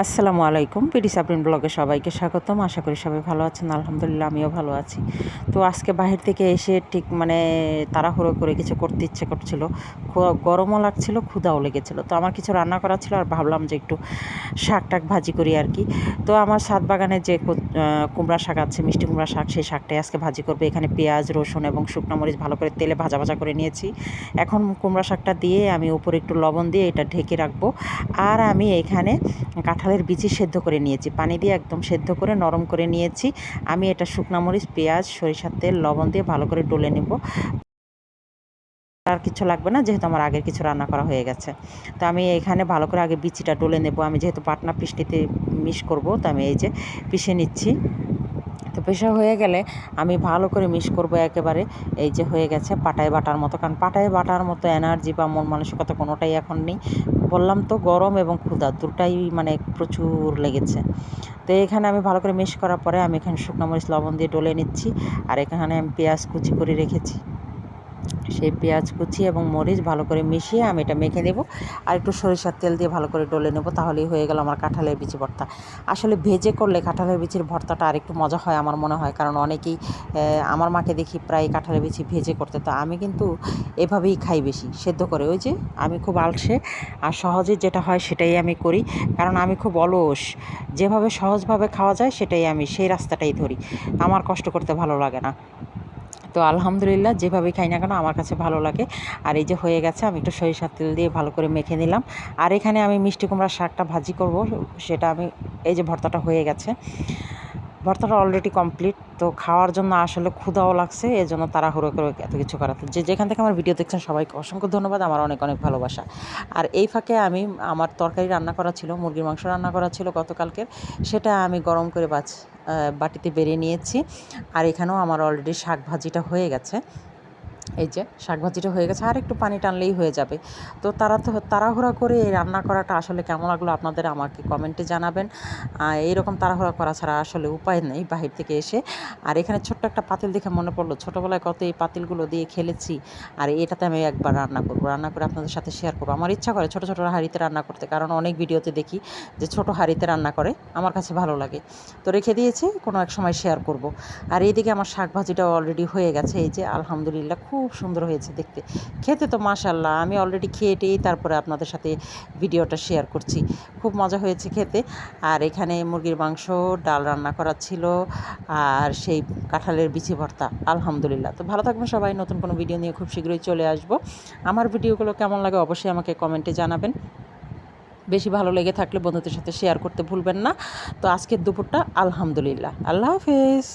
আসসালামু আলাইকুম। পিডি সাবরিন ব্লগে সবাইকে স্বাগতম। আশা করি সবাই ভালো আছেন। আলহামদুলিল্লাহ, আমিও ভালো আছি। তো আজকে বাহির থেকে এসে ঠিক মানে তাড়াহুড়ো করে কিছু করতে ইচ্ছে করছিল। গরমও লাগছিল, ক্ষুধাও লেগেছিল। তো আমার কিছু রান্না করা ছিল আর ভাবলাম যে একটু শাক টাক ভাজি করি আর কি। তো আমার ছাদ বাগানে যে কুমড়া শাক আছে, মিষ্টি কুমড়া শাক, সেই শাকটাই আজকে ভাজি করবে। এখানে পেঁয়াজ, রসুন এবং শুকনো মরিচ ভালো করে তেলে ভাজা ভাজা করে নিয়েছি। এখন কুমড়া শাকটা দিয়ে আমি উপরে একটু লবণ দিয়ে এটা ঢেকে রাখব। আর আমি এখানে কাঁঠালের বিচি সেদ্ধ করে নিয়েছি। পানি দিয়ে একদম সেদ্ধ করে নরম করে নিয়েছি। আমি এটা শুকনা মরিচ, পেঁয়াজ, সরিষার তেল, লবণ দিয়ে ভালো করে ডলে নেব। আর কিছু লাগবে না, যেহেতু আমার আগের কিছু রান্না করা হয়ে গেছে। তো আমি এখানে ভালো করে আগে বিচিটা ডলে নেব। আমি যেহেতু পাটনা পিষ্টিতে মিশ করব, তো আমি এই যে পিষে নিচ্ছি। তো পেশা হয়ে গেলে আমি ভালো করে মিস করব একেবারে। এই যে হয়ে গেছে পাটায় বাটার মতো, কারণ পাটায় বাটার মতো এনার্জি বা মন মানসিকতা কোনোটাই এখন নেই। বললাম তো গরম এবং ক্ষুধা দুটাই মানে প্রচুর লেগেছে। তো এখানে আমি ভালো করে মিস করার পরে আমি এখানে শুকনো মরিচ লবণ দিয়ে ডলে নিচ্ছি, আর এখানে আমি পেঁয়াজ কুচি করে রেখেছি। সেই পেঁয়াজ কুচি এবং মরিচ ভালো করে মিশিয়ে আমি এটা মেখে নেব। আর একটু সরিষার তেল দিয়ে ভালো করে ডলে নেব, তাহলেই হয়ে গেল আমার কাঁঠালের বিচি ভর্তা। আসলে ভেজে করলে কাঁঠালের বিচির ভর্তাটা আরেকটু মজা হয় আমার মনে হয়, কারণ অনেকেই আমার মাকে দেখি প্রায় কাঁঠালের বিচি ভেজে করতে। তো আমি কিন্তু এভাবেই খাই বেশি, সেদ্ধ করে। ওই যে আমি খুব আলসে আর সহজে যেটা হয় সেটাই আমি করি, কারণ আমি খুব অলস। যেভাবে সহজভাবে খাওয়া যায় সেটাই আমি, সেই রাস্তাটাই ধরি। আমার কষ্ট করতে ভালো লাগে না। তো আলহামদুলিল্লাহ যেভাবে খাই না কেন আমার কাছে ভালো লাগে। আর এই যে হয়ে গেছে, আমি একটু সরিষার তেল দিয়ে ভালো করে মেখে নিলাম। আর এখানে আমি মিষ্টি কুমড়ার শাকটা ভাজি করব, সেটা আমি, এই যে ভর্তাটা হয়ে গেছে। ভর্তাটা অলরেডি কমপ্লিট তো খাওয়ার জন্য আসলে ক্ষুধাও লাগছে এই জন্য তাড়াহুড়ো করে এত কিছু করাতে যে যেখান থেকে আমার ভিডিও দেখছেন, সবাইকে অসংখ্য ধন্যবাদ, আমার অনেক অনেক ভালোবাসা। আর এই ফাঁকে আমি, আমার তরকারি রান্না করা ছিল, মুরগির মাংস রান্না করা ছিল গতকালকের, সেটা আমি গরম করে বাছ বাটিতে বেড়ে নিয়েছি। আর এখানেও আমার অলরেডি শাক ভাজিটা হয়ে গেছে। এই যে শাক ভাজিটা হয়ে গেছে, আর একটু পানি টানলেই হয়ে যাবে। তো তারা তো তাড়াহুড়া করে এই রান্না করাটা আসলে কেমন লাগল আপনাদের আমাকে কমেন্টে জানাবেন। এইরকম তাড়াহুড়া করা ছাড়া আসলে উপায় নেই বাহির থেকে এসে। আর এখানে ছোট্ট একটা পাতিল দেখে মনে পড়ল, ছোটোবেলায় কত এই পাতিলগুলো দিয়ে খেলেছি। আর এটাতে আমি একবার রান্না করব, রান্না করে আপনাদের সাথে শেয়ার করব। আমার ইচ্ছা করে ছোটো ছোটো হাঁড়িতে রান্না করতে, কারণ অনেক ভিডিওতে দেখি যে ছোট হাঁড়িতে রান্না করে, আমার কাছে ভালো লাগে। তো রেখে দিয়েছি, কোনো এক সময় শেয়ার করব। আর এইদিকে আমার শাক ভাজিটাও অলরেডি হয়ে গেছে, এই যে আলহামদুলিল্লাহ খুব সুন্দর হয়েছে দেখতে। খেতে তো মাশাল্লাহ আমি অলরেডি খেয়ে টেয়েই তারপরে আপনাদের সাথে ভিডিওটা শেয়ার করছি। খুব মজা হয়েছে খেতে। আর এখানে মুরগির মাংস, ডাল রান্না করা ছিল, আর সেই কাঁঠালের বিচি ভর্তা, আলহামদুলিল্লাহ। তো ভালো থাকবেন সবাই, নতুন কোনো ভিডিও নিয়ে খুব শীঘ্রই চলে আসব। আমার ভিডিওগুলো কেমন লাগে অবশ্যই আমাকে কমেন্টে জানাবেন। বেশি ভালো লেগে থাকলে বন্ধুদের সাথে শেয়ার করতে ভুলবেন না। তো আজকের দুপুরটা আলহামদুলিল্লাহ। আল্লাহ হাফেজ।